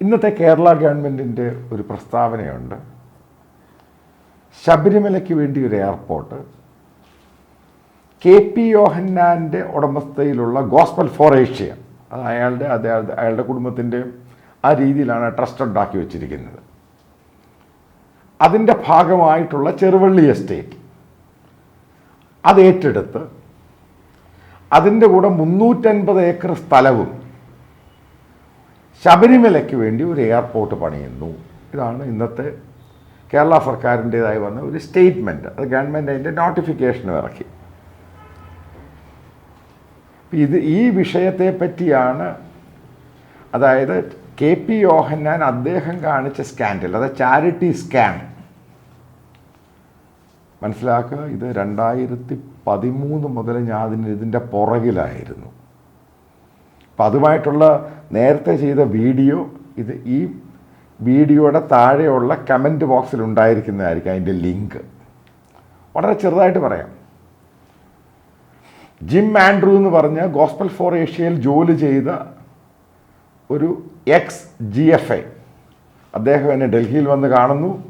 ഇന്നത്തെ കേരള ഗവൺമെന്റിന്റെ ഒരു പ്രസ്താവനയുണ്ട്. ശബരിമലയ്ക്ക് വേണ്ടി ഒരു എയർപോർട്ട്. കെ പി യോഹന്നാന്റെ ഉടമസ്ഥയിലുള്ള ഗോസ്പൽ ഫോർ ഏഷ്യ. അത് അയാളുടെ അയാളുടെ കുടുംബത്തിന്റെ ആ രീതിയിലാണ് ട്രസ്റ്റ് ഉണ്ടാക്കി വെച്ചിരിക്കുന്നത്. അതിന്റെ ഭാഗമായിട്ടുള്ള ചെറുവള്ളി എസ്റ്റേറ്റ്. അത് ഏറ്റെടുത്ത് അതിന്റെ കൂടെ മുന്നൂറ്റൻപത് ഏക്കർ സ്ഥലവും ശബരിമലയ്ക്ക് വേണ്ടി ഒരു എയർപോർട്ട് പണിയുന്നു. ഇതാണ് ഇന്നത്തെ കേരള സർക്കാരിന്റേതായി വന്ന ഒരു സ്റ്റേറ്റ്മെന്റ് അത് ഗവൺമെന്റ് അതിന്റെ നോട്ടിഫിക്കേഷനും ഇറക്കി. ഇത് ഈ വിഷയത്തെ പറ്റിയാണ് അതായത് കെ പി യോഹന്നാൻ അദ്ദേഹം കാണിച്ച സ്കാൻഡൽ അത് ചാരിറ്റി സ്കാം മനസ്സിലാക്കുക ഇത് രണ്ടായിരത്തി പതിമൂന്ന് മുതൽ ഞാൻ അതിന് ഇതിന്റെ പുറകിലായിരുന്നു. അപ്പം അതുമായിട്ടുള്ള നേരത്തെ ചെയ്ത വീഡിയോ ഇത് ഈ വീഡിയോയുടെ താഴെയുള്ള കമന്റ് ബോക്സിൽ ഉണ്ടായിരിക്കുന്നതായിരിക്കും അതിന്റെ ലിങ്ക്. വളരെ ചെറുതായിട്ട് പറയാം. ജിം ആൻഡ്രൂ എന്ന് പറഞ്ഞ ഗോസ്പൽ ഫോർ ഏഷ്യയിൽ ജോലി ചെയ്ത ഒരു എക്സ് ജി എഫ് ഐ. അദ്ദേഹം എന്നെ ഡൽഹിയിൽ വന്ന് കാണുന്നു.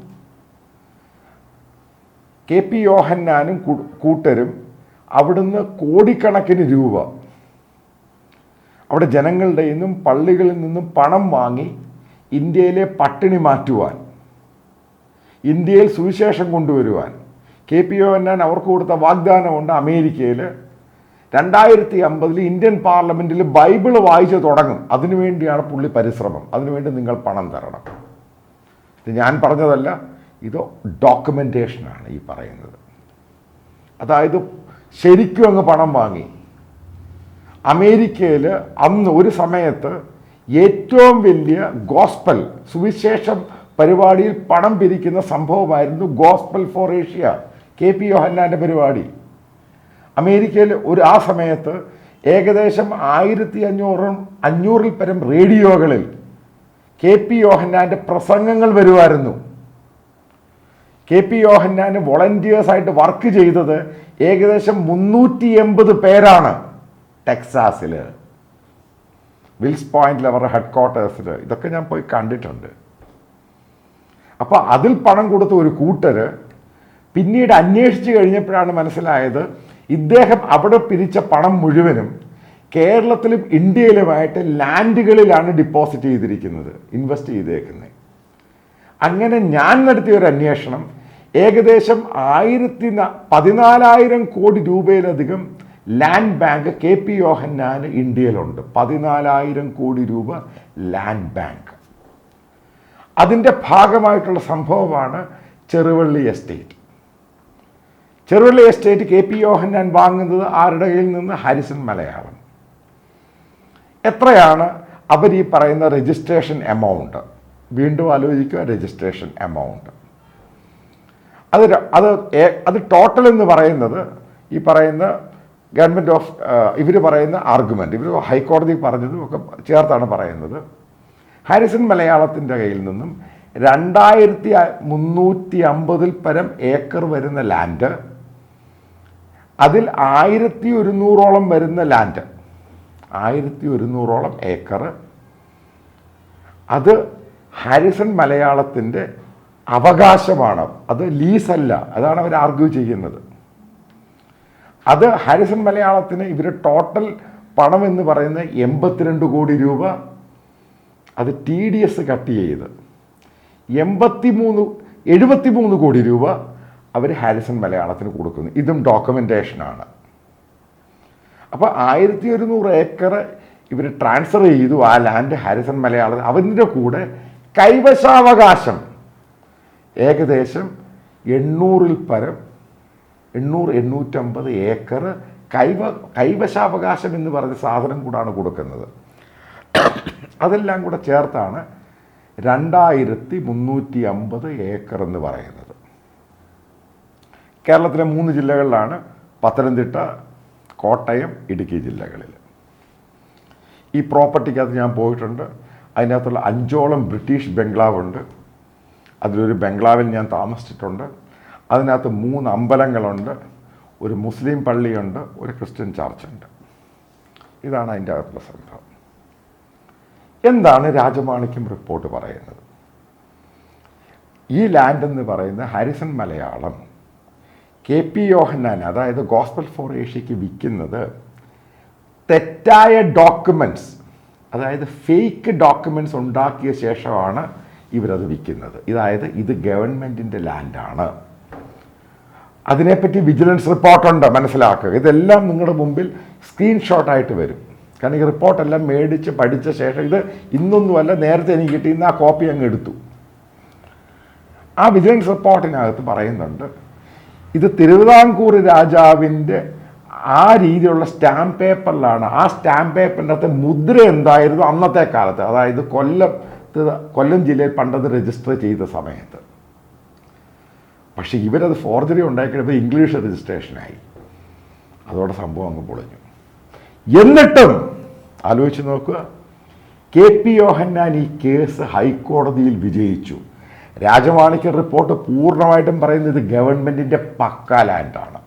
കെ പി യോഹന്നാനും കൂട്ടരും അവിടുന്ന് കോടിക്കണക്കിന് രൂപ. അവിടെ ജനങ്ങളുടെ നിന്നും പള്ളികളിൽ നിന്നും പണം വാങ്ങി ഇന്ത്യയിലെ പട്ടിണി മാറ്റുവാൻ ഇന്ത്യയിൽ സുവിശേഷം കൊണ്ടുവരുവാൻ. കെ പി യോഹന്നാൻ അവർക്ക് കൊടുത്ത വാഗ്ദാനമുണ്ട് അമേരിക്കയിൽ രണ്ടായിരത്തി അമ്പതിൽ ഇന്ത്യൻ പാർലമെന്റിൽ ബൈബിൾ വായിച്ച് തുടങ്ങും. അതിനുവേണ്ടിയാണ് പുള്ളി പരിശ്രമം. അതിനുവേണ്ടി നിങ്ങൾ പണം തരണം. ഇത് ഞാൻ പറഞ്ഞതല്ല. ഇത് ഡോക്യുമെന്റേഷനാണ് ഈ പറയുന്നത്. അതായത് ശരിക്കും അങ്ങ് പണം വാങ്ങി. അമേരിക്കയിൽ അന്ന് ഒരു സമയത്ത് ഏറ്റവും വലിയ ഗോസ്പൽ സുവിശേഷം പരിപാടിയിൽ പണം പിരിക്കുന്ന സംഭവമായിരുന്നു gospel for Asia K P യോഹന്നാന്റെ പരിപാടി. അമേരിക്കയിൽ ഒരു ആ സമയത്ത് ഏകദേശം ആയിരത്തി അഞ്ഞൂറും അഞ്ഞൂറിൽ പരം റേഡിയോകളിൽ കെ പി യോഹന്നാന്റെ പ്രസംഗങ്ങൾ വരുമായിരുന്നു. കെ പി യോഹന്നാന് വോളണ്ടിയേഴ്സായിട്ട് വർക്ക് ചെയ്തത് ഏകദേശം മുന്നൂറ്റി എൺപത് പേരാണ് ടെക്സാസിൽ വിൽസ് പോയിന്റിൽ അവരുടെ ഹെഡ് ക്വാർട്ടേഴ്സിൽ ഇതൊക്കെ ഞാൻ പോയി കണ്ടിട്ടുണ്ട്. അപ്പോൾ അതിൽ പണം കൊടുത്ത ഒരു കൂട്ടര് പിന്നീട് അന്വേഷിച്ച് കഴിഞ്ഞപ്പോഴാണ് മനസ്സിലായത് ഇദ്ദേഹം അവിടെ പിരിച്ച പണം മുഴുവനും കേരളത്തിലും ഇന്ത്യയിലുമായിട്ട് ലാൻഡുകളിലാണ് ഡിപ്പോസിറ്റ് ചെയ്തിരിക്കുന്നത് ഇൻവെസ്റ്റ് ചെയ്തേക്കുന്നത് അങ്ങനെ ഞാൻ നടത്തിയ ഒരു അന്വേഷണം ഏകദേശം ആയിരത്തി പതിനാലായിരം കോടി രൂപയിലധികം ലാൻഡ് ബാങ്ക് കെ പി യോഹന്നാന് ഇന്ത്യയിലുണ്ട്. പതിനാലായിരം കോടി രൂപ ലാൻഡ് ബാങ്ക്. അതിന്റെ ഭാഗമായിട്ടുള്ള സംഭവമാണ് Cheruvally estate. Cheruvally estate K P Yohannan വാങ്ങുന്നത് ആരുടെ കയ്യിൽ നിന്ന്? ഹാരിസൺ മലയാളം. എത്രയാണ് അവർ ഈ പറയുന്ന രജിസ്ട്രേഷൻ എമൗണ്ട് വീണ്ടും ആലോചിക്കുക രജിസ്ട്രേഷൻ എമൗണ്ട് അത് അത് അത് ടോട്ടൽ എന്ന് പറയുന്നത് ഈ പറയുന്ന ഗവൺമെന്റ് ഓഫ് ഇവർ പറയുന്ന ആർഗ്യുമെന്റ് ഇവർ ഹൈക്കോടതി പറഞ്ഞതും ഒക്കെ ചേർത്താണ് പറയുന്നത്. ഹാരിസൺ മലയാളത്തിന്റെ കയ്യിൽ നിന്നും രണ്ടായിരത്തി മുന്നൂറ്റി അമ്പതിൽ പരം ഏക്കർ വരുന്ന ലാൻഡ് അതിൽ ആയിരത്തി ഒരുന്നൂറോളം വരുന്ന ലാൻഡ് ആയിരത്തി ഒരുന്നൂറോളം ഏക്കർ അത് ഹാരിസൺ മലയാളത്തിന്റെ അവകാശമാണ്. അത് ലീസല്ല. അതാണ് അവർ ആർഗ്യൂ ചെയ്യുന്നത്. അത് ഹാരിസൺ മലയാളത്തിന് ഇവർ ടോട്ടൽ പണം എന്ന് പറയുന്ന എൺപത്തിരണ്ട് കോടി രൂപ അത് ടി ഡി എസ് കട്ട് ചെയ്ത് എൺപത്തി മൂന്ന് എഴുപത്തി മൂന്ന് കോടി രൂപ അവർ ഹാരിസൺ മലയാളത്തിന് കൊടുക്കുന്നു. ഇതും ഡോക്യുമെന്റേഷനാണ് അപ്പോൾ ആയിരത്തി ഒരുന്നൂറ് ഏക്കർ ഇവർ ട്രാൻസ്ഫർ ചെയ്തു ആ ലാൻഡ് ഹാരിസൺ മലയാളം അവന്റെ കൂടെ കൈവശാവകാശം. ഏകദേശം എണ്ണൂറിൽ പരം എണ്ണൂറ് എണ്ണൂറ്റമ്പത് ഏക്കർ കൈവ കൈവശാവകാശം എന്ന് പറഞ്ഞ സാധനം കൂടാണ് കൊടുക്കുന്നത്. അതെല്ലാം കൂടെ ചേർത്താണ് രണ്ടായിരത്തി മുന്നൂറ്റി അമ്പത് ഏക്കർ എന്ന് പറയുന്നത്. കേരളത്തിലെ മൂന്ന് ജില്ലകളിലാണ് പത്തനംതിട്ട കോട്ടയം ഇടുക്കി ജില്ലകളിൽ. ഈ പ്രോപ്പർട്ടിക്കകത്ത് ഞാൻ പോയിട്ടുണ്ട്. അതിനകത്തുള്ള അഞ്ചോളം ബ്രിട്ടീഷ് ബംഗ്ലാവുണ്ട്. അതിലൊരു ബംഗ്ലാവിൽ ഞാൻ താമസിച്ചിട്ടുണ്ട്. അതിനകത്ത് മൂന്ന് അമ്പലങ്ങളുണ്ട്. ഒരു മുസ്ലിം പള്ളിയുണ്ട്. ഒരു ക്രിസ്ത്യൻ ചർച്ചുണ്ട്. ഇതാണ് അതിന്റെ അകത്തുള്ള സംഭവം. എന്താണ് രാജമാണിക്യം റിപ്പോർട്ട് പറയുന്നത്? ഈ ലാൻഡ് എന്ന് പറയുന്ന Harrison Malayalam K P Yohannan അതായത് ഗോസ്പൽ ഫോർ ഏഷ്യയ്ക്ക് വിൽക്കുന്നത് തെറ്റായ ഡോക്യുമെന്റ്സ് അതായത് ഫേക്ക് ഡോക്യുമെന്റ്സ് ഉണ്ടാക്കിയ ശേഷമാണ് ഇവരത് വിൽക്കുന്നത്. ഇതായത് ഇത് ഗവൺമെന്റിന്റെ ലാൻഡാണ്. അതിനെപ്പറ്റി വിജിലൻസ് റിപ്പോർട്ടുണ്ട് മനസ്സിലാക്കുക. ഇതെല്ലാം നിങ്ങളുടെ മുമ്പിൽ സ്ക്രീൻഷോട്ടായിട്ട് വരും. കാരണം ഈ റിപ്പോർട്ടെല്ലാം മേടിച്ച് പഠിച്ച ശേഷം ഇത് ഇന്നൊന്നുമല്ല നേരത്തെ എനിക്ക് കിട്ടിയിരുന്ന ആ കോപ്പി അങ്ങ് എടുത്തു. ആ വിജിലൻസ് റിപ്പോർട്ടിനകത്ത് പറയുന്നുണ്ട് ഇത് തിരുവിതാംകൂർ രാജാവിന്റെ ആ രീതിയിലുള്ള സ്റ്റാമ്പ് പേപ്പറിലാണ്. ആ സ്റ്റാമ്പ് പേപ്പറിന്റെ അകത്ത് മുദ്ര എന്തായിരുന്നു അന്നത്തെ കാലത്ത്? അതായത് കൊല്ലം കൊല്ലം ജില്ലയിൽ പണ്ടത് രജിസ്റ്റർ ചെയ്ത സമയത്ത്. പക്ഷേ ഇവരത് ഫോർജറി ഉണ്ടാക്കിയപ്പോൾ ഇംഗ്ലീഷ് രജിസ്ട്രേഷനായി അതോടെ സംഭവം അങ്ങ് പൊളിഞ്ഞു. എന്നിട്ടും ആലോചിച്ച് നോക്കുക. കെ പി യോഹന്നാൻ ഈ കേസ് ഹൈക്കോടതിയിൽ വിജയിച്ചു. രാജമാണിക്യ റിപ്പോർട്ട് പൂർണമായിട്ടും പറയുന്നത് ഗവൺമെന്റിന്റെ പക്ക ലാൻഡാണ്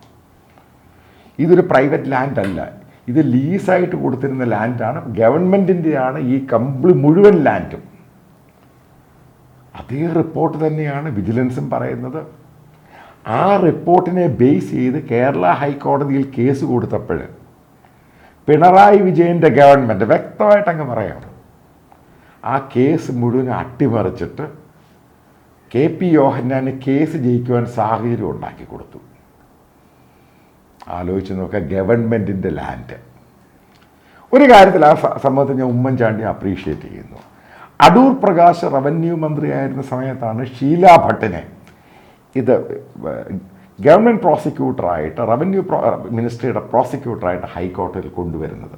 ഇതൊരു പ്രൈവറ്റ് ലാൻഡ് അല്ല. ഇത് ലീസായിട്ട് കൊടുത്തിരുന്ന ലാൻഡാണ് ഗവൺമെന്റിന്റെയാണ് ഈ കംപ്ലി മുഴുവൻ ലാൻഡും അതേ റിപ്പോർട്ട് തന്നെയാണ് വിജിലൻസും പറയുന്നത്. ആ റിപ്പോർട്ടിനെ ബേസ് ചെയ്ത് കേരള ഹൈക്കോടതിയിൽ കേസ് കൊടുത്തപ്പോൾ പിണറായി വിജയന്റെ ഗവൺമെന്റ് വ്യക്തമായിട്ട് അങ്ങ് പറയാം. ആ കേസ് മുഴുവൻ അട്ടിമറിച്ചിട്ട് കെ പി യോഹന്നാന് കേസ് ജയിക്കുവാൻ സാഹചര്യം ഉണ്ടാക്കി കൊടുത്തു. ആലോചിച്ച് നോക്കുക ഗവൺമെന്റിന്റെ ലാൻഡ്. ഒരു കാര്യത്തിൽ ആ സംഭവത്തെ ഞാൻ ഉമ്മൻചാണ്ടി അപ്രീഷിയേറ്റ് ചെയ്യുന്നു. അടൂർ പ്രകാശ് റവന്യൂ മന്ത്രിയായിരുന്ന സമയത്താണ് ഷീല ഭട്ടിനെ. ഇത് ഗവൺമെന്റ് പ്രോസിക്യൂട്ടറായിട്ട് റവന്യൂ മിനിസ്ട്രിയുടെ പ്രോസിക്യൂട്ടറായിട്ട് ഹൈക്കോടതിയിൽ കൊണ്ടുവരുന്നത്.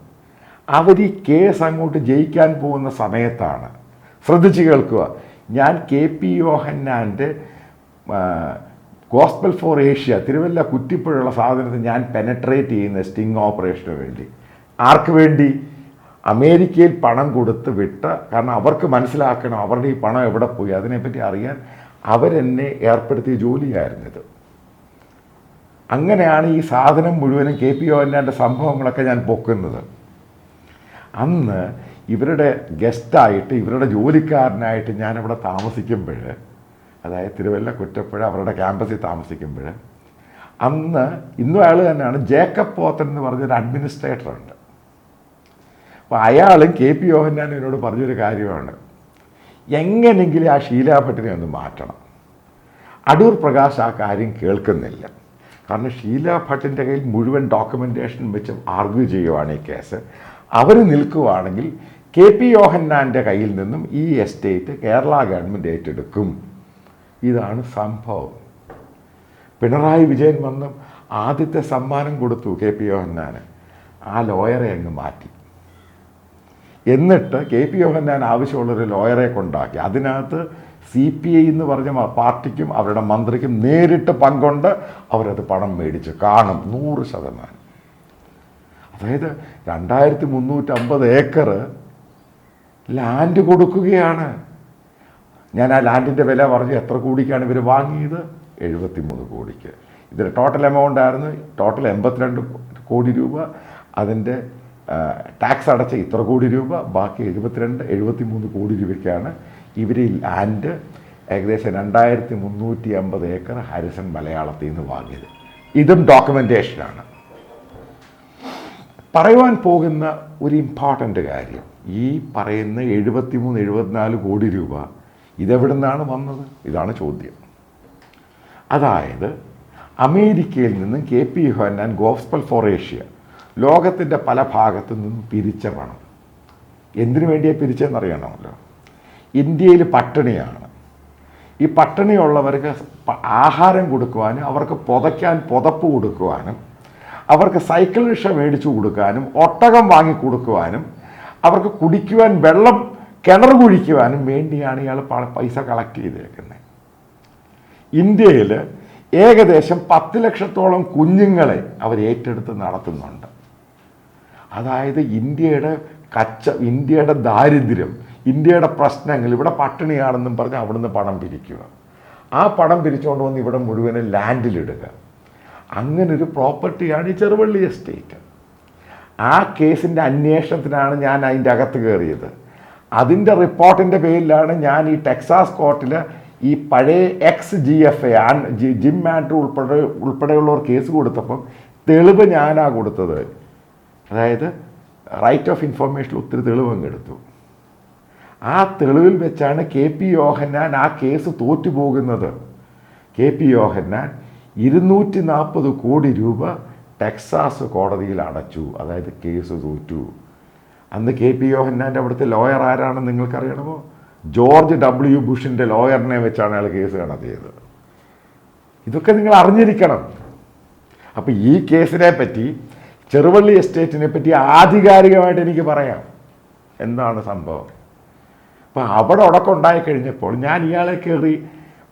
അവർ ഈ കേസ് അങ്ങോട്ട് ജയിക്കാൻ പോകുന്ന സമയത്താണ്. ശ്രദ്ധിച്ച് കേൾക്കുക. ഞാൻ കെ പി യോഹന്നാന്റെ ഗോസ്പൽ ഫോർ ഏഷ്യ തിരുവല്ല കുറ്റിപ്പുഴയുള്ള സാധനത്തിൽ ഞാൻ പെനട്രേറ്റ് ചെയ്യുന്ന സ്റ്റിങ് ഓപ്പറേഷന് വേണ്ടി. ആർക്ക് വേണ്ടി? അമേരിക്കയിൽ പണം കൊടുത്ത് വിട്ട കാരണം അവർക്ക് മനസ്സിലാക്കണം അവരുടെ ഈ പണം എവിടെ പോയി. അതിനെപ്പറ്റി അറിയാൻ അവരെന്നെ ഏർപ്പെടുത്തിയ ജോലിയായിരുന്നിത്. അങ്ങനെയാണ് ഈ സാധനം മുഴുവനും കെ പി ഒന്നാന്റെ സംഭവങ്ങളൊക്കെ ഞാൻ പൊക്കുന്നത്. അന്ന് ഇവരുടെ ഗസ്റ്റായിട്ട് ഇവരുടെ ജോലിക്കാരനായിട്ട് ഞാനിവിടെ താമസിക്കുമ്പോൾ അതായത് തിരുവല്ല കുറ്റപ്പുഴ അവരുടെ ക്യാമ്പസിൽ താമസിക്കുമ്പോൾ അന്ന് ഇന്നും അയാൾ തന്നെയാണ് ജേക്കബ് പോത്തൻ എന്ന് പറഞ്ഞൊരു അഡ്മിനിസ്ട്രേറ്റർ ഉണ്ട്. അപ്പോൾ അയാളും കെ പി യോഹന്നാനും എന്നോട് പറഞ്ഞൊരു കാര്യമാണ്. എങ്ങനെങ്കിലും ആ ഷീലാഭട്ടിനെ ഒന്ന് മാറ്റണം. അടൂർ പ്രകാശ് ആ കാര്യം കേൾക്കുന്നില്ല. കാരണം ഷീല ഭട്ടിന്റെ കയ്യിൽ മുഴുവൻ ഡോക്യുമെന്റേഷൻ വെച്ച് ആർഗ്യൂ ചെയ്യുവാണ് ഈ കേസ്. അവർ നിൽക്കുവാണെങ്കിൽ കെ പി യോഹന്നാന്റെ കയ്യിൽ നിന്നും ഈ എസ്റ്റേറ്റ് കേരള ഗവൺമെന്റ് ഏറ്റെടുക്കും. ഇതാണ് സംഭവം. പിണറായി വിജയൻ വന്നും ആദ്യത്തെ സമ്മാനം കൊടുത്തു കെ പി യോഹന്നാന്. ആ ലോയറെ അങ്ങ് മാറ്റി. എന്നിട്ട് കെ പി യോഹന്നാൻ ആവശ്യമുള്ളൊരു ലോയറെ കൊണ്ടാക്കി. അതിനകത്ത് സി പി ഐ എന്ന് പറഞ്ഞ പാർട്ടിക്കും അവരുടെ മന്ത്രിക്കും നേരിട്ട് പങ്കുണ്ട്. അവരത് പണം മേടിച്ച് കാണും. നൂറ് ശതമാനം. അതായത് രണ്ടായിരത്തി മുന്നൂറ്റമ്പത് ഏക്കർ ലാൻഡ് കൊടുക്കുകയാണ്. ഞാൻ ആ ലാൻഡിന്റെ വില പറഞ്ഞു എത്ര കോടിക്കാണ് ഇവർ വാങ്ങിയത്? എഴുപത്തി മൂന്ന് കോടിക്ക്. ഇതിൽ ടോട്ടൽ എമൗണ്ട് ആയിരുന്നു. ടോട്ടൽ എൺപത്തിരണ്ട് കോടി രൂപ. അതിന്റെ ടാക്സ് അടച്ച ഇത്ര കോടി രൂപ ബാക്കി എഴുപത്തിരണ്ട് എഴുപത്തി മൂന്ന് കോടി രൂപയ്ക്കാണ് ഇവരിൽ ആൻഡ് ഏകദേശം രണ്ടായിരത്തി മുന്നൂറ്റി അമ്പത് ഏക്കർ ഹാരിസൺ മലയാളത്തിൽ നിന്ന് വാങ്ങിയത്. ഇതും ഡോക്യുമെന്റേഷനാണ് പറയുവാൻ പോകുന്ന ഒരു ഇമ്പോർട്ടന്റ് കാര്യം ഈ പറയുന്ന എഴുപത്തി മൂന്ന് എഴുപത്തിനാല് കോടി രൂപ ഇതെവിടെ നിന്നാണ് വന്നത്? ഇതാണ് ചോദ്യം. അതായത് അമേരിക്കയിൽ നിന്നും K P Yohannan gospel for Asia ലോകത്തിന്റെ പല ഭാഗത്തു നിന്നും പിരിച്ച പണം. എന്തിനു വേണ്ടിയാണ് പിരിച്ചതെന്നറിയണമല്ലോ ഇന്ത്യയിൽ പട്ടിണിയാണ്. ഈ പട്ടിണിയുള്ളവർക്ക് ആഹാരം കൊടുക്കുവാനും അവർക്ക് പുതയ്ക്കാൻ പുതപ്പ് കൊടുക്കുവാനും അവർക്ക് സൈക്കിൾ റിക്ഷ മേടിച്ചു കൊടുക്കാനും ഒട്ടകം വാങ്ങി കൊടുക്കുവാനും അവർക്ക് കുടിക്കുവാൻ വെള്ളം കിണർ കുഴിക്കുവാനും വേണ്ടിയാണ് ഇയാൾ പൈസ കളക്ട് ചെയ്തേക്കുന്നത്. ഇന്ത്യയിൽ ഏകദേശം പത്ത് ലക്ഷത്തോളം കുഞ്ഞുങ്ങളെ അവർ ഏറ്റെടുത്ത് നടത്തുന്നുണ്ട്. അതായത് ഇന്ത്യയുടെ കച്ച ഇന്ത്യയുടെ ദാരിദ്ര്യം ഇന്ത്യയുടെ പ്രശ്നങ്ങൾ ഇവിടെ പട്ടിണിയാണെന്നും പറഞ്ഞ് അവിടുന്ന് പണം പിരിക്കുക. ആ പണം പിരിച്ചുകൊണ്ട് വന്ന് ഇവിടെ മുഴുവനും ലാൻഡിലിടുക. അങ്ങനൊരു പ്രോപ്പർട്ടിയാണ് ഈ ചെറുവള്ളി എസ്റ്റേറ്റ്. ആ കേസിന്റെ അന്വേഷണത്തിനാണ് ഞാൻ അതിന്റെ അകത്ത് കയറിയത്. അതിന്റെ റിപ്പോർട്ടിന്റെ പേരിലാണ് ഞാൻ ഈ ടെക്സാസ് കോർട്ടിൽ ഈ പഴയ ex G F A Jim Andrew ഉൾപ്പെടെ ഉൾപ്പെടെയുള്ളവർ കേസ് കൊടുത്തപ്പം തെളിവ് ഞാനാ കൊടുത്തത്. അതായത് റൈറ്റ് ഓഫ് ഇൻഫോർമേഷൻ ഒത്തിരി തെളിവ് അങ്ങെടുത്തു ആ തെളിവിൽ വെച്ചാണ് കെ പി യോഹന്നാൻ ആ കേസ് തോറ്റുപോകുന്നത്. കെ പി യോഹന്നാൻ ഇരുന്നൂറ്റി നാൽപ്പത് കോടി രൂപ ടെക്സാസ് കോടതിയിൽ അടച്ചു. അതായത് കേസ് തോറ്റു. അന്ന് കെ പി യോഹന്നാന്റെ അവിടുത്തെ ലോയർ ആരാണെന്ന് നിങ്ങൾക്കറിയണമോ? ജോർജ് ഡബ്ല്യു ബുഷിന്റെ ലോയറിനെ വെച്ചാണ് അയാൾ കേസ് നടത്തിയത് ഇതൊക്കെ നിങ്ങൾ അറിഞ്ഞിരിക്കണം. അപ്പോൾ ഈ കേസിനെ പറ്റി ചെറുവള്ളി എസ്റ്റേറ്റിനെ പറ്റി ആധികാരികമായിട്ട് എനിക്ക് പറയാം. എന്താണ് സംഭവം? അപ്പം അവിടെ ഉടക്കം കഴിഞ്ഞപ്പോൾ ഞാൻ ഇയാളെ കയറി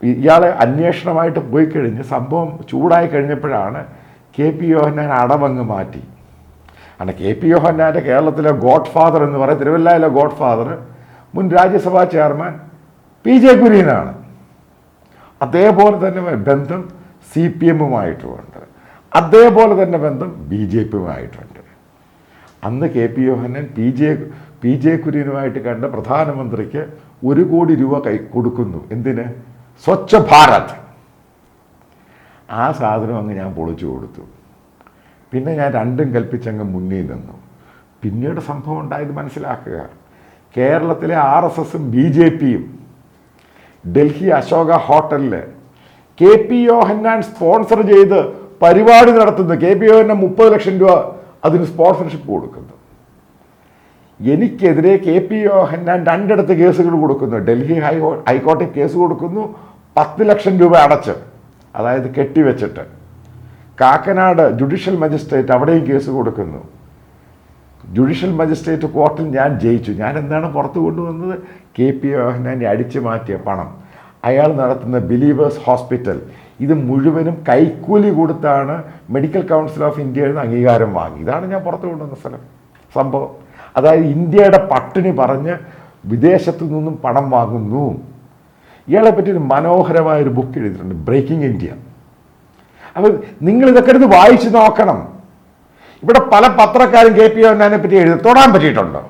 ഇയാളെ അന്വേഷണമായിട്ട് പോയി കഴിഞ്ഞ് സംഭവം ചൂടായി കഴിഞ്ഞപ്പോഴാണ് കെ പി യോഹന്നാൻ അടവങ്ങ് മാറ്റി. അങ്ങനെ കെ പി യോഹന്നാന്റെ കേരളത്തിലെ ഗോഡ് ഫാദർ എന്ന് പറയുന്നത് തിരുവല്ലയിലെ ഗോഡ് ഫാദർ മുൻ രാജ്യസഭാ ചെയർമാൻ പി ജെ കുര്യനാണ്. അതേപോലെ തന്നെ ബന്ധം സി പി എമ്മുമായിട്ടുമുണ്ട്. അതേപോലെ തന്നെ ബന്ധം ബി ജെ പിയുമായിട്ടുണ്ട്. അന്ന് K P Yohannan P J P J കുര്യനുമായിട്ട് കണ്ട പ്രധാനമന്ത്രിക്ക് ഒരു കോടി രൂപ കൈ കൊടുക്കുന്നു. എന്തിന്? സ്വച്ഛ ഭാരത്. ആ സാധനം അങ്ങ് ഞാൻ പൊളിച്ചു കൊടുത്തു. പിന്നെ ഞാൻ രണ്ടും കൽപ്പിച്ചങ്ങ് മുന്നിൽ നിന്നു. പിന്നീട് സംഭവം ഉണ്ടായത് മനസ്സിലാക്കുക. കേരളത്തിലെ ആർ എസ് എസും ബി ജെ പിയും ഡൽഹി അശോക ഹോട്ടലിൽ കെ പി യോഹന്നാൻ സ്പോൺസർ ചെയ്ത് പരിപാടി നടത്തുന്നത് കെ പി യോഹന്നാൻ മുപ്പത് ലക്ഷം രൂപ അതിന് സ്പോൺസർഷിപ്പ് കൊടുക്കുന്നത് എനിക്കെതിരെ കെ പി യോഹന്നാൻ രണ്ടിടത്ത് കേസുകൾ കൊടുക്കുന്നു. ഡൽഹി ഹൈ ഹൈക്കോടതി കേസ് കൊടുക്കുന്നു പത്ത് ലക്ഷം രൂപ അടച്ച് അതായത് കെട്ടിവെച്ചിട്ട്. കാക്കനാട് ജുഡീഷ്യൽ മജിസ്ട്രേറ്റ് അവിടെയും കേസ് കൊടുക്കുന്നു. ജുഡീഷ്യൽ മജിസ്ട്രേറ്റ് കോർട്ടിൽ ഞാൻ ജയിച്ചു. ഞാൻ എന്താണ് പുറത്തു കൊണ്ടുവന്നത്? കെ പി യോഹനാനെ അടിച്ചു മാറ്റിയ പണം. അയാൾ നടത്തുന്ന ബിലീവേഴ്സ് ഹോസ്പിറ്റൽ ഇത് മുഴുവനും കൈക്കൂലി കൊടുത്താണ് മെഡിക്കൽ കൗൺസിൽ ഓഫ് ഇന്ത്യയിൽ നിന്ന് അംഗീകാരം വാങ്ങി. ഇതാണ് ഞാൻ പുറത്തു കൊണ്ടുവന്ന സ്ഥലം സംഭവം. അതായത് ഇന്ത്യയുടെ പട്ടിണി പറഞ്ഞ് വിദേശത്തു നിന്നും പണം വാങ്ങുന്നു. ഇയാളെ പറ്റി ഒരു മനോഹരമായ ഒരു ബുക്ക് എഴുതിയിട്ടുണ്ട് ബ്രേക്കിംഗ് ഇന്ത്യ അപ്പോൾ നിങ്ങൾ ഇതൊക്കെ എടുത്ത് വായിച്ചു നോക്കണം. ഇവിടെ പല പത്രക്കാരും കെ പി ഒന്നാനെ പറ്റി എഴുതി തൊടാൻ പറ്റിയിട്ടുണ്ടോ?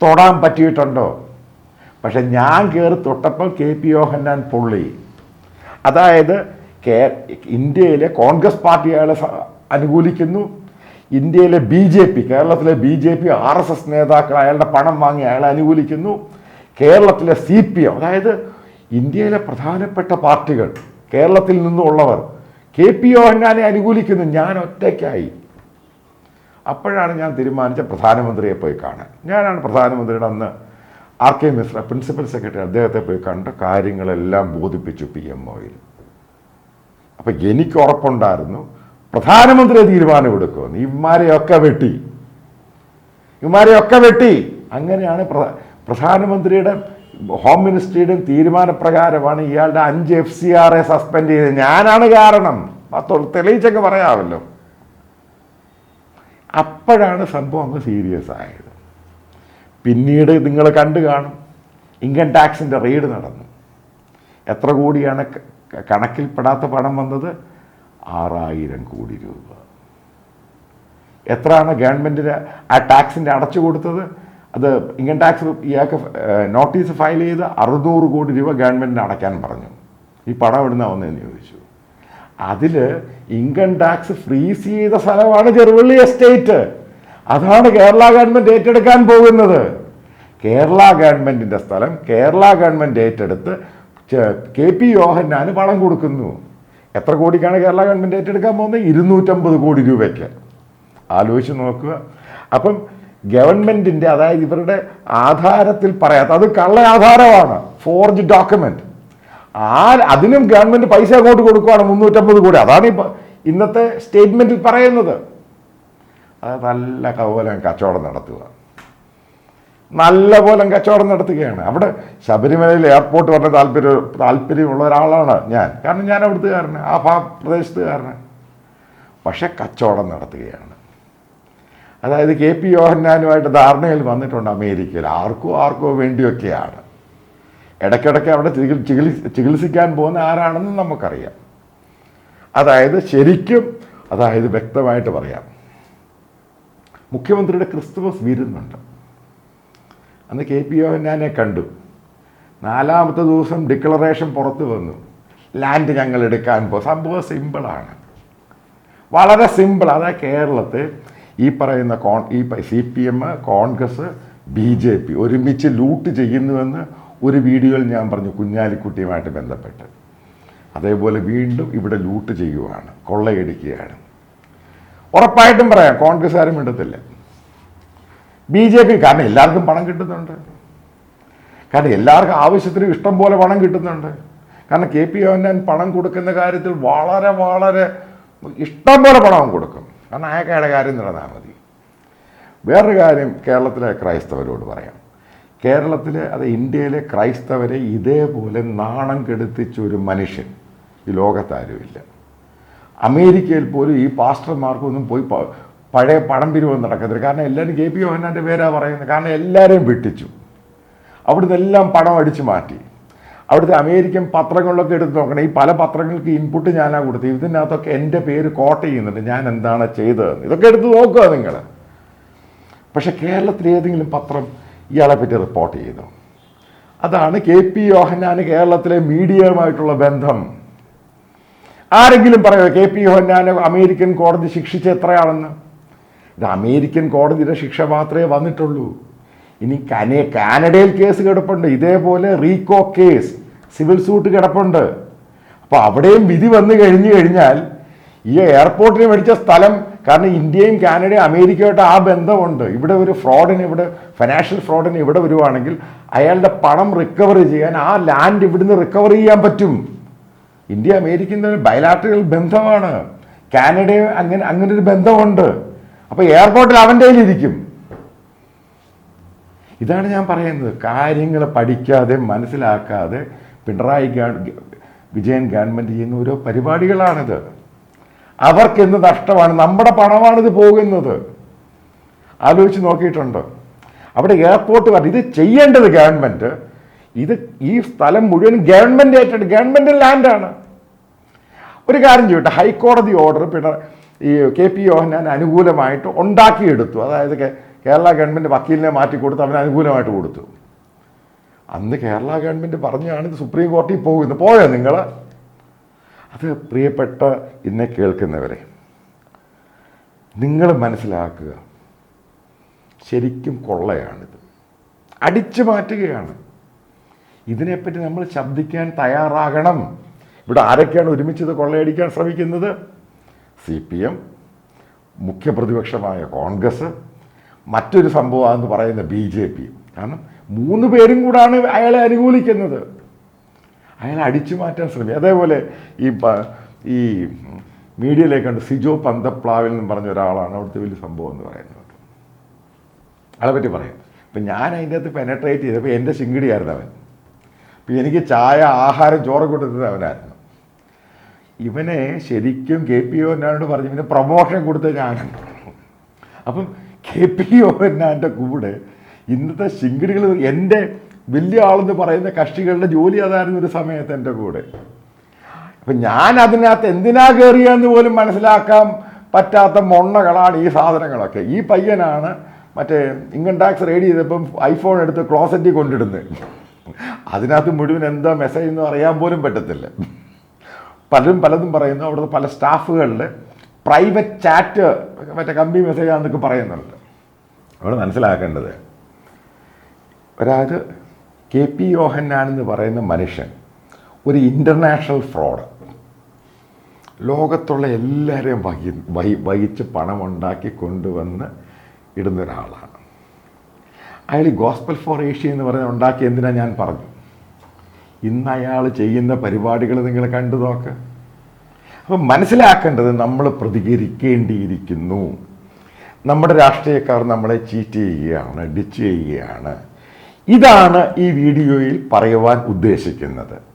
തൊടാൻ പറ്റിയിട്ടുണ്ടോ? പക്ഷെ ഞാൻ കയറി തൊട്ടപ്പോൾ കെ പി യോഹന്നാൻ പൊള്ളി. അതായത് കേ ഇന്ത്യയിലെ കോൺഗ്രസ് പാർട്ടികളെ അനുകൂലിക്കുന്നു. ഇന്ത്യയിലെ ബി ജെ പി കേരളത്തിലെ B J P R S S നേതാക്കൾ അയാളുടെ പണം വാങ്ങി അയാളെ അനുകൂലിക്കുന്നു. കേരളത്തിലെ സി പി എം അതായത് ഇന്ത്യയിലെ പ്രധാനപ്പെട്ട പാർട്ടികൾ കേരളത്തിൽ നിന്നുള്ളവർ കെ പി യോഹന്നാനെ അനുകൂലിക്കുന്നു. ഞാൻ ഒറ്റയ്ക്കായി. അപ്പോഴാണ് ഞാൻ തീരുമാനിച്ച പ്രധാനമന്ത്രിയെ പോയി കാണാൻ. ഞാനാണ് പ്രധാനമന്ത്രിയുടെ അന്ന് R K Mishra principal secretary അദ്ദേഹത്തെ പോയി കണ്ട് കാര്യങ്ങളെല്ലാം ബോധിപ്പിച്ചു പി എം ഒയിൽ. അപ്പം എനിക്ക് ഉറപ്പുണ്ടായിരുന്നു പ്രധാനമന്ത്രി തീരുമാനം എടുക്കുമെന്ന് ഇവന്മാരെയൊക്കെ വെട്ടി. ഇവന്മാരെയൊക്കെ വെട്ടി. അങ്ങനെയാണ് പ്ര- പ്രധാനമന്ത്രിയുടെ ഹോം മിനിസ്ട്രിയുടെയും തീരുമാനപ്രകാരമാണ് ഇയാളുടെ അഞ്ച് എഫ് സി എ സസ്പെൻഡ് ചെയ്തത്. ഞാനാണ് കാരണം. തെളിയിച്ചൊക്കെ പറയാമല്ലോ. അപ്പോഴാണ് സംഭവം അങ്ങ് സീരിയസ് ആയത്. പിന്നീട് നിങ്ങൾ കണ്ടു കാണും. ഇൻകം ടാക്സിന്റെ റെയ്ഡ് നടന്നു. എത്ര കോടിയാണ് കണക്കിൽപ്പെടാത്ത പണം വന്നത്? ആറായിരം കോടി രൂപ. എത്രയാണ് ഗവൺമെന്റിന് ആ ടാക്സിന്റെ അടച്ചു കൊടുത്തത്? അത് ഇൻകം ടാക്സ് ഇയാൾക്ക് നോട്ടീസ് ഫയൽ ചെയ്ത് അറുന്നൂറ് കോടി രൂപ ഗവൺമെന്റിന് അടയ്ക്കാൻ പറഞ്ഞു. ഈ പണം എവിടുന്ന വന്നതെന്ന് ചോദിച്ചു. അതിൽ ഇൻകം ടാക്സ് ഫ്രീസ് ചെയ്ത സ്ഥലമാണ് ചെറുവള്ളി എസ്റ്റേറ്റ് അതാണ് കേരള ഗവൺമെന്റ് ഏറ്റെടുക്കാൻ പോകുന്നത്. കേരള ഗവൺമെന്റിന്റെ സ്ഥലം കേരള ഗവൺമെന്റ് ഏറ്റെടുത്ത് കെ പി യോഹന്നാന് പണം കൊടുക്കുന്നു. എത്ര കോടിക്കാണ് കേരള ഗവൺമെന്റ് ഏറ്റെടുക്കാൻ പോകുന്നത്? ഇരുന്നൂറ്റമ്പത് കോടി രൂപയ്ക്ക്. ആലോചിച്ച് നോക്കുക. അപ്പം ഗവൺമെന്റിന്റെ അതായത് ഇവരുടെ ആധാരത്തിൽ പറയാത്ത അത് കള്ള ആധാരമാണ് ഫോർജ് ഡോക്യുമെന്റ്. ആ അതിനും ഗവൺമെന്റ് പൈസ അങ്ങോട്ട് കൊടുക്കുകയാണ് മുന്നൂറ്റമ്പത് കോടി. അതാണ് ഇപ്പൊ ഇന്നത്തെ സ്റ്റേറ്റ്മെന്റിൽ പറയുന്നത്. അത് നല്ല കവലം കച്ചവടം നടത്തുക. നല്ല പോലെ കച്ചവടം നടത്തുകയാണ്. അവിടെ ശബരിമലയിൽ എയർപോർട്ട് പറഞ്ഞ താല്പര്യം താല്പര്യമുള്ള ഒരാളാണ് ഞാൻ. കാരണം ഞാൻ അവിടുത്തുകാരന് ആ ഭാ പ്രദേശത്തുകാരന് പക്ഷെ കച്ചവടം നടത്തുകയാണ്. അതായത് കെ പി യോഹന്നാനുമായിട്ട് ധാരണയിൽ വന്നിട്ടുണ്ട് അമേരിക്കയിൽ. ആർക്കോ ആർക്കോ വേണ്ടിയൊക്കെയാണ്. ഇടയ്ക്കിടയ്ക്ക് അവിടെ ചികിത്സ ചികിത്സിക്കാൻ പോകുന്ന ആരാണെന്ന് നമുക്കറിയാം. അതായത് ശരിക്കും അതായത് വ്യക്തമായിട്ട് പറയാം. മുഖ്യമന്ത്രിയുടെ ക്രിസ്തുമസ് വിരുന്നുണ്ട്. അന്ന് കെ പി യോഹന്നാനെ കണ്ടു. നാലാമത്തെ ദിവസം ഡിക്ലറേഷൻ പുറത്തു വന്നു. ലാൻഡ് ഞങ്ങൾ എടുക്കാൻ പോകും സംഭവം സിമ്പിളാണ്. വളരെ സിമ്പിൾ അതായത് കേരളത്തിൽ ഈ പറയുന്ന കോൺ ഈ C P M Congress B J P ഒരുമിച്ച് ലൂട്ട് ചെയ്യുന്നുവെന്ന് ഒരു വീഡിയോയിൽ ഞാൻ പറഞ്ഞു കുഞ്ഞാലിക്കുട്ടിയുമായിട്ട് ബന്ധപ്പെട്ട്. അതേപോലെ വീണ്ടും ഇവിടെ ലൂട്ട് ചെയ്യുവാണ് കൊള്ളയടിക്കുകയാണ്. ഉറപ്പായിട്ടും പറയാം കോൺഗ്രസ് ആരും മിണ്ടത്തില്ല. ബി ജെ പി കാരണം എല്ലാവർക്കും പണം കിട്ടുന്നുണ്ട്. കാരണം എല്ലാവർക്കും ആവശ്യത്തിന് ഇഷ്ടം പോലെ പണം കിട്ടുന്നുണ്ട്. കാരണം കെ പി യോഹന്നാൻ പണം കൊടുക്കുന്ന കാര്യത്തിൽ വളരെ വളരെ ഇഷ്ടം പോലെ പണം കൊടുക്കും. കാരണം അയാൾക്കയുടെ കാര്യം നടന്നാൽ മതി. വേറൊരു കാര്യം കേരളത്തിലെ ക്രൈസ്തവരോട് പറയാം. കേരളത്തിലെ അത് ഇന്ത്യയിലെ ക്രൈസ്തവരെ ഇതേപോലെ നാണം കെടുത്തിച്ച ഒരു മനുഷ്യൻ ഈ ലോകത്താരുമില്ല. അമേരിക്കയിൽ പോലും ഈ പാസ്റ്റർമാർക്കൊന്നും പോയി പഴയ പടം പിരിവ് നടക്കത്തില്ല. കാരണം എല്ലാവരും കെ പി മോഹനാന്റെ പേരാ പറയുന്നത്. കാരണം എല്ലാവരെയും വെട്ടിച്ചു. അവിടുന്ന് എല്ലാം പണം അടിച്ചു മാറ്റി. അവിടുത്തെ അമേരിക്കൻ പത്രങ്ങളിലൊക്കെ എടുത്ത് നോക്കണം. ഈ പല പത്രങ്ങൾക്ക് ഇൻപുട്ട് ഞാനാ കൊടുത്തത്. ഇതിനകത്തൊക്കെ എന്റെ പേര് കോട്ട് ചെയ്യുന്നുണ്ട്. ഞാൻ എന്താണ് ചെയ്തതെന്ന്. ഇതൊക്കെ എടുത്ത് നോക്കുക നിങ്ങൾ. പക്ഷെ കേരളത്തിൽ ഏതെങ്കിലും പത്രം ഇയാളെ പറ്റി റിപ്പോർട്ട് ചെയ്തു? അതാണ് കെ പി യോഹനാന് കേരളത്തിലെ മീഡിയയുമായിട്ടുള്ള ബന്ധം. ആരെങ്കിലും പറയുമോ കെ പി ഹൊന്നാനെ അമേരിക്കൻ കോടതി ശിക്ഷിച്ച എത്രയാണെന്ന്. ഇത് അമേരിക്കൻ കോടതിയുടെ ശിക്ഷ മാത്രമേ വന്നിട്ടുള്ളൂ. ഇനി കനെ കാനഡയിൽ കേസ് കിടപ്പുണ്ട്. ഇതേപോലെ റീകോ കേസ് സിവിൽ സൂട്ട് കിടപ്പുണ്ട്. അപ്പോൾ അവിടെയും വിധി വന്നു കഴിഞ്ഞു കഴിഞ്ഞാൽ ഈ എയർപോർട്ടിന് മേടിച്ച സ്ഥലം കാരണം ഇന്ത്യയും കാനഡയും അമേരിക്കയുമായിട്ട് ആ ബന്ധമുണ്ട്. ഇവിടെ ഒരു ഫ്രോഡിന് ഇവിടെ ഫിനാൻഷ്യൽ ഫ്രോഡിന് ഇവിടെ വരുവാണെങ്കിൽ അയാളുടെ പണം റിക്കവർ ചെയ്യാൻ ആ ലാൻഡ് ഇവിടുന്ന് റിക്കവർ ചെയ്യാൻ പറ്റും. ഇന്ത്യ അമേരിക്കയും തമ്മിൽ ബയലാട്രിക്കൽ ബന്ധമാണ്. കാനഡയും അങ്ങനെ അങ്ങനെ ഒരു ബന്ധമുണ്ട്. അപ്പോൾ എയർപോർട്ടിൽ അവന്റെ ഇരിക്കും ഇതാണ് ഞാൻ പറയുന്നത്. കാര്യങ്ങൾ പഠിക്കാതെ മനസ്സിലാക്കാതെ പിണറായി വിജയൻ ഗവൺമെന്റ് ചെയ്യുന്ന ഓരോ പരിപാടികളാണിത്. അവർക്ക് എന്ത് നഷ്ടമാണ്? നമ്മുടെ പണമാണിത് പോകുന്നത്. ആലോചിച്ച് നോക്കിയിട്ടുണ്ട്. അവിടെ എയർപോർട്ട് പറഞ്ഞു ഇത് ചെയ്യേണ്ടത് ഗവൺമെന്റ് ഇത് ഈ സ്ഥലം മുഴുവൻ ഗവൺമെന്റ് ഏറ്റെടുത്ത് ഗവൺമെന്റ് ലാൻഡാണ് ഒരു കാര്യം ചോദിട്ടെ ഹൈക്കോടതി ഓർഡർ പിണ ഈ കെ പി യോഹനാൻ അനുകൂലമായിട്ട് ഉണ്ടാക്കിയെടുത്തു. അതായത് കേരള ഗവൺമെന്റ് വക്കീലിനെ മാറ്റി കൊടുത്ത് അവന് അനുകൂലമായിട്ട് കൊടുത്തു. അന്ന് കേരള ഗവൺമെന്റ് പറഞ്ഞാണ് ഇത് സുപ്രീം കോടതി പോകുന്നത്. പോയോ നിങ്ങൾ അത് പ്രിയപ്പെട്ട ഇന്നെ കേൾക്കുന്നവരെ നിങ്ങൾ മനസ്സിലാക്കുക ശരിക്കും കൊള്ളയാണിത്. അടിച്ചു മാറ്റുകയാണ്. ഇതിനെപ്പറ്റി നമ്മൾ ശബ്ദിക്കാൻ തയ്യാറാകണം. ഇവിടെ ആരൊക്കെയാണ് ഒരുമിച്ചത് കൊള്ളയടിക്കാൻ ശ്രമിക്കുന്നത്? സി പി എം മുഖ്യപ്രതിപക്ഷമായ കോൺഗ്രസ് മറ്റൊരു സംഭവമാണെന്ന് പറയുന്ന ബി ജെ പി. കാരണം മൂന്ന് പേരും കൂടാണ് അയാളെ അനുകൂലിക്കുന്നത്. അയാളെ അടിച്ചു മാറ്റാൻ ശ്രമിക്കും. അതേപോലെ ഈ ഈ മീഡിയയിലേക്ക് കണ്ട് സിജോ പന്തപ്ലാവിൽ എന്ന് പറഞ്ഞ ഒരാളാണ് അവിടുത്തെ വലിയ സംഭവം എന്ന് പറയുന്നത്. അയാളെ പറ്റി പറയാം. അപ്പം ഞാൻ അതിന്റെ അകത്ത് പെനട്രേറ്റ് ചെയ്തപ്പോൾ എന്റെ ശിങ്കിടിയായിരുന്നു അവൻ. എനിക്ക് ചായ ആഹാരം ചോറ് കൊടുത്തത് അവനായിരുന്നു. ഇവനെ ശരിക്കും കെ പി ഒ എന്നാണ്ട് പറഞ്ഞു ഇവന് പ്രൊമോഷൻ കൊടുത്തത് ഞാനാണ്. അപ്പം കെ പി ഒ എന്നാന്റെ കൂടെ ഇന്നത്തെ ശിങ്കിടികൾ എന്റെ വലിയ ആളെന്ന് പറയുന്ന കക്ഷികളുടെ ജോലി അതായിരുന്നു ഒരു സമയത്ത് എന്റെ കൂടെ. അപ്പം ഞാൻ അതിനകത്ത് എന്തിനാ കയറിയെന്ന് പോലും മനസ്സിലാക്കാൻ പറ്റാത്ത മൊണ്ണകളാണ് ഈ സാധനങ്ങളൊക്കെ. ഈ പയ്യനാണ് മറ്റേ ഇൻകം ടാക്സ് റെഡി ചെയ്തപ്പം ഐഫോൺ എടുത്ത് ക്ലോസറ്റിൽ കൊണ്ടിടുന്നത്. അതിനകത്ത് മുഴുവൻ എന്താ മെസ്സേജ് എന്ന് അറിയാൻ പോലും പറ്റത്തില്ല. പലരും പലതും പറയുന്നു. അവിടുത്തെ പല സ്റ്റാഫുകളിൽ പ്രൈവറ്റ് ചാറ്റ് മറ്റേ കമ്പി മെസ്സേജ് ആണെന്നൊക്കെ പറയുന്നുണ്ട്. അവിടെ മനസ്സിലാക്കേണ്ടത് ഒരാത് കെ പി യോഹന്നാൻ എന്ന് പറയുന്ന മനുഷ്യൻ ഒരു ഇന്റർനാഷണൽ ഫ്രോഡ് ലോകത്തുള്ള എല്ലാവരെയും വഹി വഹി വഹിച്ച് പണമുണ്ടാക്കി കൊണ്ടുവന്ന് ഇടുന്ന ഒരാളാണ്. അയാൾ ഈ ഗോസ്പൽ ഫോർ ഏഷ്യ എന്ന് പറഞ്ഞാൽ ഉണ്ടാക്കി എന്തിനാ ഞാൻ പറഞ്ഞു? ഇന്ന് അയാൾ ചെയ്യുന്ന പരിപാടികൾ നിങ്ങൾ കണ്ടു നോക്ക്. അപ്പം മനസ്സിലാക്കേണ്ടത് നമ്മൾ പ്രതികരിക്കേണ്ടിയിരിക്കുന്നു. നമ്മുടെ രാഷ്ട്രീയക്കാർ നമ്മളെ ചീറ്റ് ചെയ്യുകയാണ് ഡിച്ച് ചെയ്യുകയാണ്. ഇതാണ് ഈ വീഡിയോയിൽ പറയുവാൻ ഉദ്ദേശിക്കുന്നത്.